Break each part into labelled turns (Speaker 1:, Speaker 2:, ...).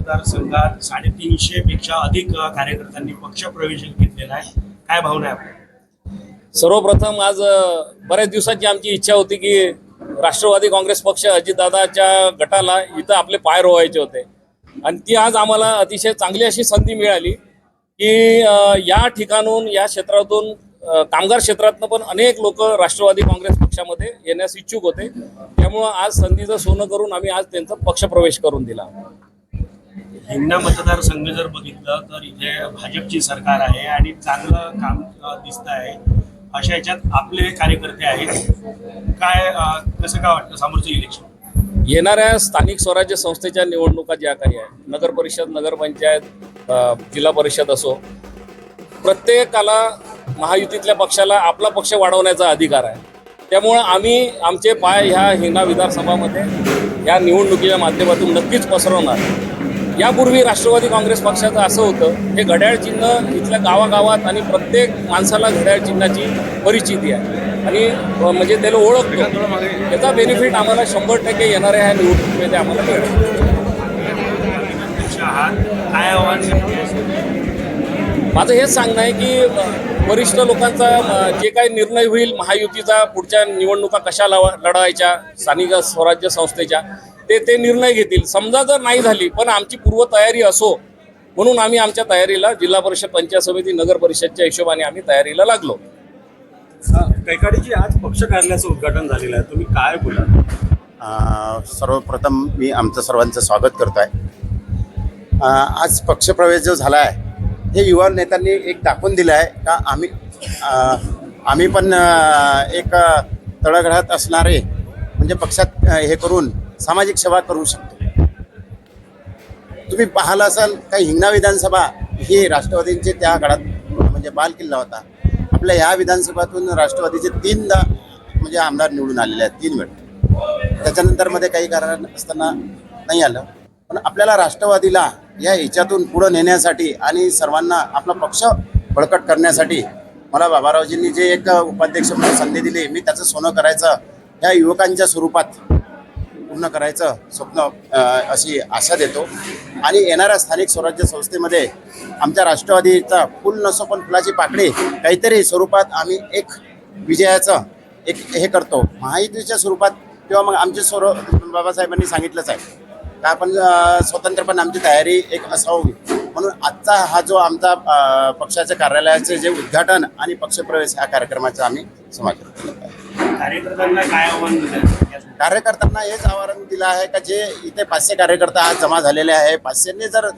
Speaker 1: मतदारसंघात साडेतीनशे पेक्षा अधिक कार्यकर्त्यांनी कार्यकर्त्यांनी पक्षप्रवेश घेतलेला आहे. काय भावना आहे आपल्या?
Speaker 2: सर्वप्रथम आज बऱ्याच दिवसाची आमची इच्छा होती की राष्ट्रवादी काँग्रेस पक्ष अजितदादाच्या गटाला इथं आपले पाय रोवायचे होते. आणि ती आज आम्हाला अतिशय चांगली अशी संधी मिळाली की या ठिकाणून या क्षेत्रातून कामगार क्षेत्रातनं पण अनेक लोक राष्ट्रवादी काँग्रेस पक्षामध्ये येण्यास इच्छुक होते. त्यामुळं आज संधीचं सोनं करून आम्ही आज त्यांचा पक्षप्रवेश करून दिला.
Speaker 1: हिंगणा मतदारसंघ जर बघितलं तर इथे भाजपची सरकार आहे आणि चांगलं काम दिसत आहे. अशा याच्यात आपले कार्यकर्ते आहेत. काय कसं काय वाटतं समोरचं इलेक्शन
Speaker 2: येणाऱ्या स्थानिक स्वराज्य संस्थेच्या निवडणुका ज्या काही आहेत नगर परिषद नगरपंचायत जिल्हा परिषद असो प्रत्येकाला महायुतीतल्या पक्षाला आपला पक्ष वाढवण्याचा अधिकार आहे. त्यामुळं आम्ही आमचे पाय ह्या हिंगणा विधानसभामध्ये या निवडणुकीच्या माध्यमातून नक्कीच पसरवणार. यापूर्वी राष्ट्रवादी काँग्रेस पक्षाचं असं होतं हे घड्याळ चिन्ह इथल्या गावागावात आणि प्रत्येक माणसाला घड्याळ चिन्हाची परिचिती आहे. आणि म्हणजे त्याला ओळखतो. त्याचा बेनिफिट आम्हाला शंभर टक्के येणाऱ्या ह्या निवडणुकीमध्ये आम्हाला मिळेल. माझं हेच सांगणं आहे की वरिष्ठ लोकांचा जे काही निर्णय होईल महायुतीचा पुढच्या निवडणुका कशा लावा लढवायच्या स्थानिक स्वराज्य संस्थेच्या ते ते निर्णय घेतील. समजा जर नाही झाली पण आमची पूर्वतयारी असो म्हणून आम्ही आमच्या तयारीला जिल्हा परिषद पंचायत समिती नगर परिषदच्या हिशोबाने आम्ही तयारीला लागलो.
Speaker 3: कैकाडीची आज पक्ष कार्यालयाचं उद्घाटन झालेलं आहे. तुम्ही काय बोला
Speaker 4: सर्वप्रथम मी आमचं सर्वांचं स्वागत करतो आहे आज पक्षप्रवेश जो झाला आहे हे युवा नेत्यांनी एक दाखवून दिलं आहे का आम्ही आम्ही पण एक अ, तळागाळात असणारे म्हणजे पक्षात हे करून सामाजिक सेवा करू शकतो. तुम्ही पाहिलं असाल काही हिंगणा विधानसभा ही राष्ट्रवादींचे त्या काळात म्हणजे बाल किल्ला होता. आपल्या ह्या विधानसभातून राष्ट्रवादीचे तीनदा म्हणजे आमदार निवडून आलेले आहेत तीन वेळ. त्याच्यानंतरमध्ये काही कारण असताना नाही आलं. पण आपल्याला राष्ट्रवादीला या ह्याच्यातून पुढं नेण्यासाठी आणि सर्वांना आपला पक्ष बळकट करण्यासाठी मला बाबारावजींनी जे एक उपाध्यक्ष म्हणून संधी दिली मी त्याचं सोनं करायचं ह्या युवकांच्या स्वरूपात पूर्ण करायचं स्वप्न अशी आशा देतो. आणि येणाऱ्या स्थानिक स्वराज्य संस्थेमध्ये आमच्या राष्ट्रवादीचा फुल नसो पण फुलाची पाकळी काहीतरी स्वरूपात आम्ही एक विजयाचं एक हे करतो. महायुतीच्या स्वरूपात किंवा मग आमचे स्वरूप बाबासाहेबांनी सांगितलंच आहे. का आपण स्वतंत्रपण आमची तयारी एक असावी. म्हणून आजचा हा जो आमचा पक्षाच्या कार्यालयाचे जे उद्घाटन आणि पक्षप्रवेश ह्या कार्यक्रमाचा आम्ही समाज करतो आहे.
Speaker 1: कार्यकर्त्यांना काय आव्हान दिलं?
Speaker 4: कार्यकर्त्यांना हेच आवाहन दिलं आहे का जे इथे पाचशे कार्यकर्ता आज जमा झालेले आहे. पाचशेंनी जर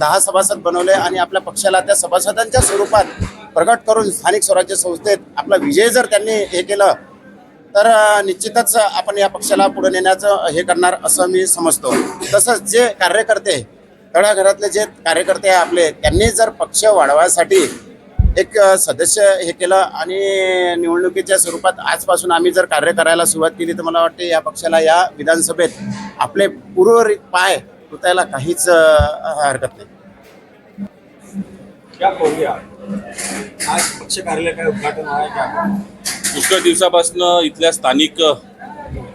Speaker 4: दहा सभासद बनवले आणि आपल्या पक्षाला त्या सभासदांच्या स्वरूपात प्रगट करून स्थानिक स्वराज्य संस्थेत आपला विजय जर त्यांनी हे केलं तर निश्चितच आपण या पक्षाला पुढे नेण्याचं हे करणार असं मी समजतो. तसंच जे कार्यकर्ते तळाघरातले जे कार्यकर्ते आहे आपले त्यांनी जर पक्ष वाढवायसाठी एक सदस्य हे केलं आणि निवडणुकीच्या स्वरूपात आजपासून आम्ही जर कार्य करायला सुरुवात केली तर मला वाटते या पक्षाला या विधानसभेत आपले उर्वरित पाय रुतायला काहीच हरकत नाही.
Speaker 3: क्या बोलूया? आज पक्ष कार्यालय काय उद्घाटन आहे क्या
Speaker 5: पुष्कळ दिवसापासून इथल्या स्थानिक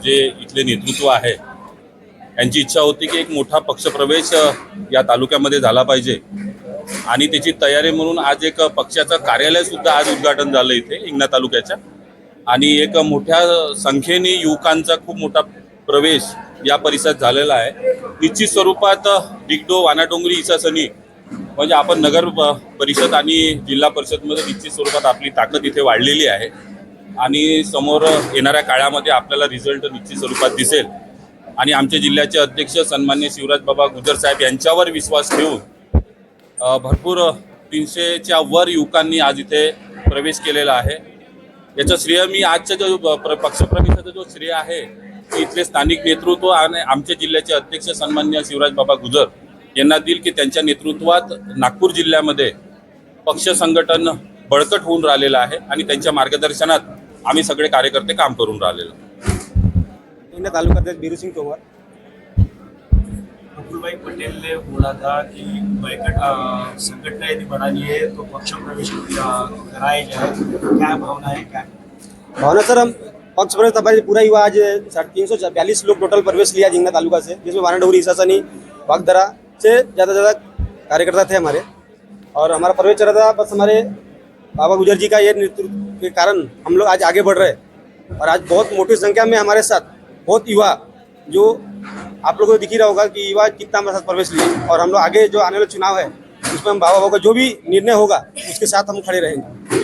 Speaker 5: जे इथले नेतृत्व आहे यांची इच्छा होती की एक मोठा पक्षप्रवेश या तालुक्यामध्ये झाला पाहिजे. आणि त्याची तयारी म्हणून आज एक पक्षाचं कार्यालय सुद्धा आज उद्घाटन झालं इथे हिंगणा तालुक्याच्या. आणि एक मोठ्या संख्येने युवकांचा खूप मोठा प्रवेश या परिसरात झालेला आहे. निश्चित स्वरूपात डिगडो वानाडोंगरी इसासनी म्हणजे आपण नगर प- परिषद आणि जिल्हा परिषदमध्ये निश्चित स्वरूपात आपली ताकद इथे वाढलेली आहे. आणि समोर येणाऱ्या काळामध्ये आपल्याला रिझल्ट निश्चित स्वरूपात दिसेल. आणि आमच्या जिल्ह्याचे अध्यक्ष सन्मान्य शिवराज बाबा गुजर साहेब यांच्यावर विश्वास ठेवून भरपूर तीनशेच्या वर युवकांनी आज इथे प्रवेश केलेला आहे. याचं श्रेय मी आजच्या जो पक्षप्रवेशाचा जो श्रेय आहे इथले स्थानिक नेतृत्व आणि आमच्या जिल्ह्याचे अध्यक्ष सन्मान्य शिवराज बाबा गुजर यांना देईल की त्यांच्या नेतृत्वात नागपूर जिल्ह्यामध्ये पक्ष संघटन बळकट होऊन राहिलेलं आहे आणि त्यांच्या मार्गदर्शनात आम्ही सगळे कार्यकर्ते काम करून राहिलेलो
Speaker 3: हिंगणा तालुक्यात बीरसिंग तोमर
Speaker 1: मुकुलभाई पटेल ने बोला था कि बैकट संगठन यदि बनानी है तो पक्ष प्रवेश कराया जाए क्या भावना है क्या?
Speaker 3: भावना सर हम पक्ष प्रवेश पूरा युवा आज साढ़े तीन सौ बयालीस लोग टोटल प्रवेश लिया जिंगना तालुका से जिसमें वाना डोगरी ईसासनी बागदरा
Speaker 6: से ज़्यादा ज़्यादा कार्यकर्ता थे हमारे। और हमारा प्रवेश चल रहा था बस हमारे बाबा गुजर जी का ये नेतृत्व के कारण हम लोग आज आगे बढ़ रहे हैं। और आज बहुत मोटी संख्या में हमारे साथ बहुत युवा जो आप लोगों को दिख ही रहा होगा कि युवा कितना हमारे साथ प्रवेश लिए और हम लोग आगे जो आने वाला चुनाव है उसमें हम बाबा बाबा का जो भी निर्णय होगा उसके साथ हम खड़े रहेंगे।